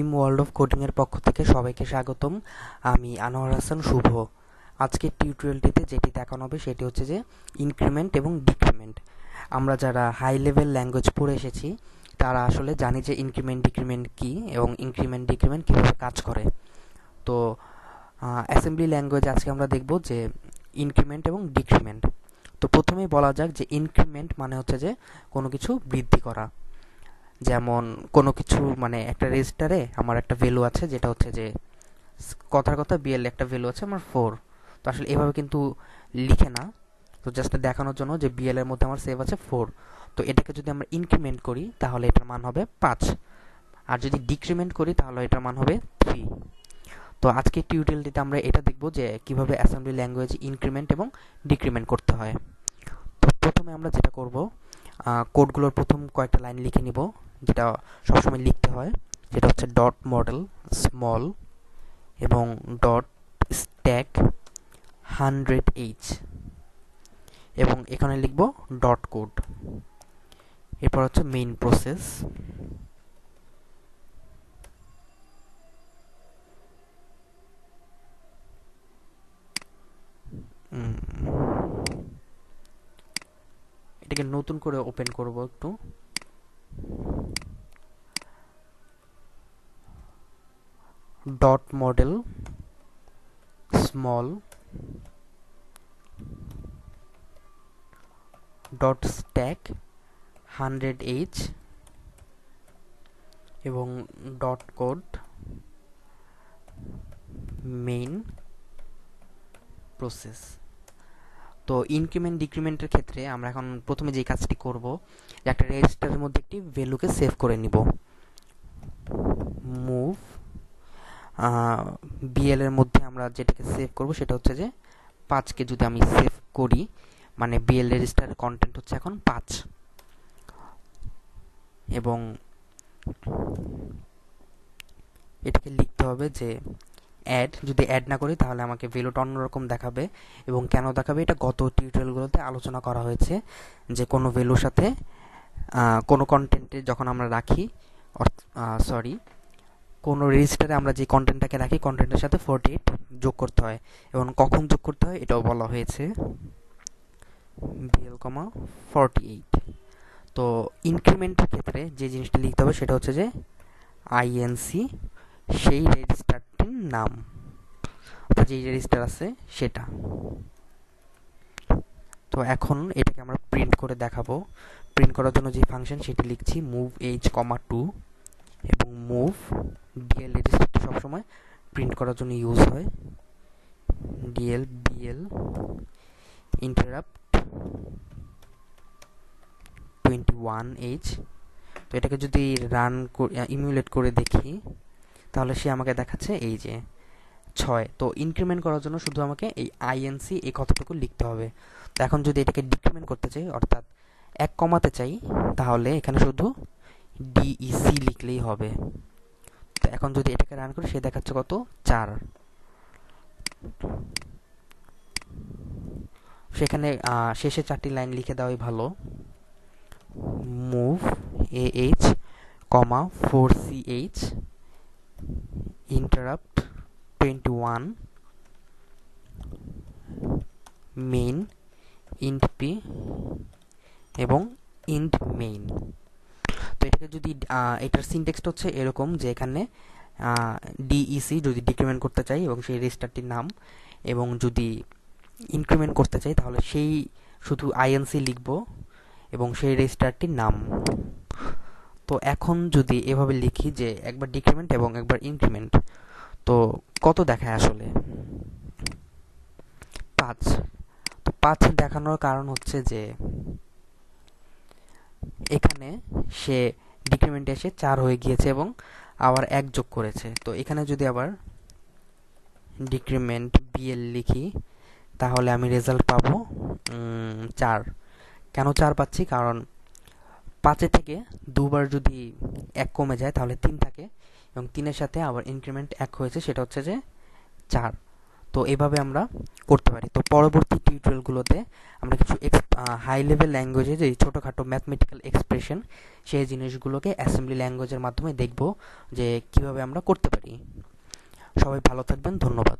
Beam world of কোডিংয়ের পক্ষ থেকে সবাইকে স্বাগতম। আমি আনোয়ার হাসান, শুভ। আজকের টিউটোরিয়ালটিতে যেটি দেখানো হবে সেটি হচ্ছে যে ইনক্রিমেন্ট এবং ডিক্রিমেন্ট আমরা যারা হাই লেভেল ল্যাঙ্গুয়েজ পড়ে এসেছি, তারা আসলে জানি যে ইনক্রিমেন্ট ডিক্রিমেন্ট কী এবং ইনক্রিমেন্ট ডিক্রিমেন্ট কীভাবে কাজ করে। তো অ্যাসেম্বলি ল্যাঙ্গুয়েজ আজকে আমরা দেখব যে ইনক্রিমেন্ট এবং ডিক্রিমেন্ট তো প্রথমেই বলা যাক যে ইনক্রিমেন্ট মানে হচ্ছে যে কোনো কিছু বৃদ্ধি করা। যেমন কোনো কিছু মানে একটা রেজিস্টারে আমার একটা ভ্যালু আছে, যেটা হচ্ছে যে, কথার কথা বিএল একটা ভ্যালু আছে আমার ফোর তো আসলে এভাবে কিন্তু লিখে না। তো জাস্ট দেখানোর জন্য যে বিএল এর মধ্যে আমার সেভ আছে ফোর তো এটাকে যদি আমরা ইনক্রিমেন্ট করি, তাহলে এটার মান হবে পাঁচ। আর যদি ডিক্রিমেন্ট করি, তাহলে এটার মান হবে থ্রি তো আজকে টিউটোরিয়ালটিতে আমরা এটা দেখব যে, কীভাবে অ্যাসেম্বলি ল্যাঙ্গুয়েজ ইনক্রিমেন্ট এবং ডিক্রিমেন্ট করতে হয়। তো প্রথমে আমরা যেটা করব কোডগুলোর প্রথম কয়েকটা লাইন লিখে নিব। যেটা সবসময় লিখতে হয় যেটা হচ্ছে ডট মডেল স্মল এবং ডট স্ট্যাক হান্ড্রেড এইচ এবং এখানে লিখব ডট কোড এরপর হচ্ছে মেইন প্রসেস এটাকে নতুন করে ওপেন করব একটু। Model small dot stack hundred H এবং ডট কোড মেইন প্রসেস তো ইনক্রিমেন্ট ডিক্রিমেন্টের ক্ষেত্রে আমরা এখন প্রথমে যে কাজটি করব একটা রেজিস্টারের মধ্যে একটি ভ্যালুকে সেভ করে নিব। মুভ বিএল এর মধ্যে আমরা যেটাকে সেভ করব সেটা হচ্ছে যে পাঁচকে যদি আমি সেভ করি মানে বিএল রেজিস্টারের কন্টেন্ট হচ্ছে এখন পাঁচ। এবং এটাকে লিখতে হবে যে অ্যাড যদি অ্যাড না করি তাহলে আমাকে ভ্যালুটা অন্যরকম দেখাবে এবং কেন দেখাবে? এটা গত টিউটোরিয়ালগুলোতে আলোচনা করা হয়েছে যে কোনো ভ্যালুর সাথে কোনো কন্টেন্টে যখন আমরা রাখি সরি কোনো রেজিস্টারে আমরা যে কন্টেন্টটাকে রাখি কন্টেন্টের সাথে ফোরটি এইট যোগ করতে হয়। এবং কখন যোগ করতে হয়, এটাও বলা হয়েছে বিএল কমা ফর্টি এইট তো ইনক্রিমেন্টের ক্ষেত্রে যে জিনিসটা লিখতে হবে, সেটা হচ্ছে যে আইএনসি সেই রেজিস্টারটির নাম। অর্থাৎ যেই রেজিস্টার আছে, সেটা। তো এখন এটাকে আমরা প্রিন্ট করে দেখাবো। প্রিন্ট করার জন্য যে ফাংশন সেটি লিখছি মুভ এইচ কমা টু এবং মুভ ডিএল রেজিস্টারটা সবসময় প্রিন্ট করার জন্য ইউজ হয়। DL BL interrupt twenty one H তো এটাকে যদি রান ইমিউলেট করে দেখি, তাহলে সে আমাকে দেখাচ্ছে এই যে ছয়। তো ইনক্রিমেন্ট করার জন্য শুধু আমাকে এই আইএনসি এই কতটুকু লিখতে হবে। তো এখন যদি এটাকে ডিক্রিমেন্ট করতে চাই, অর্থাৎ এক কমাতে চাই, তাহলে এখানে শুধু ডিইসি লিখলেই হবে। তো এখন যদি এটাকে রান করি, সে দেখাচ্ছে কত? চার। সেখানে শেষে চারটি লাইন লিখে দেওয়াই ভালো। Move A H comma four C H interrupt 21 main, int p, এবং int main তো এটাকে যদি এটার সিনটেক্সটা হচ্ছে এরকম যে এখানে ডিইসি যদি ডিক্রিমেন্ট করতে চাই এবং সেই রেজিস্টারটির নাম এবং যদি ইনক্রিমেন্ট করতে চাই, তাহলে সেই শুধু আইএনসি লিখব এবং সেই রেজিস্টারটির নাম। তো এখন যদি এভাবে লিখি যে একবার ডিক্রিমেন্ট এবং একবার ইনক্রিমেন্ট তো কত দেখায় আসলে? পাঁচ। তো পাঁচ দেখানোর কারণ হচ্ছে যে এখানে সে ডিক্রিমেন্টে এসে চার হয়ে গিয়েছে এবং আবার এক যোগ করেছে। তো এখানে যদি আবার ডিক্রিমেন্ট বিএল লিখি, তাহলে আমি রেজাল্ট পাবো চার। কেন চার পাচ্ছি? কারণ পাঁচে থেকে দুবার যদি এক কমে যায়, তাহলে তিন থাকে এবং তিনের সাথে আবার ইনক্রিমেন্ট এক হয়েছে, সেটা হচ্ছে যে চার। তো এভাবে আমরা করতে পারি। তো পরবর্তী টিউটোরিয়ালগুলোতে আমরা কিছু হাই লেভেল ল্যাঙ্গুয়েজে যে ছোটোখাটো ম্যাথমেটিক্যাল এক্সপ্রেশন সেই জিনিসগুলোকে অ্যাসেম্বলি ল্যাঙ্গুয়েজের মাধ্যমে দেখব যে কীভাবে আমরা করতে পারি। সবাই ভালো থাকবেন, ধন্যবাদ।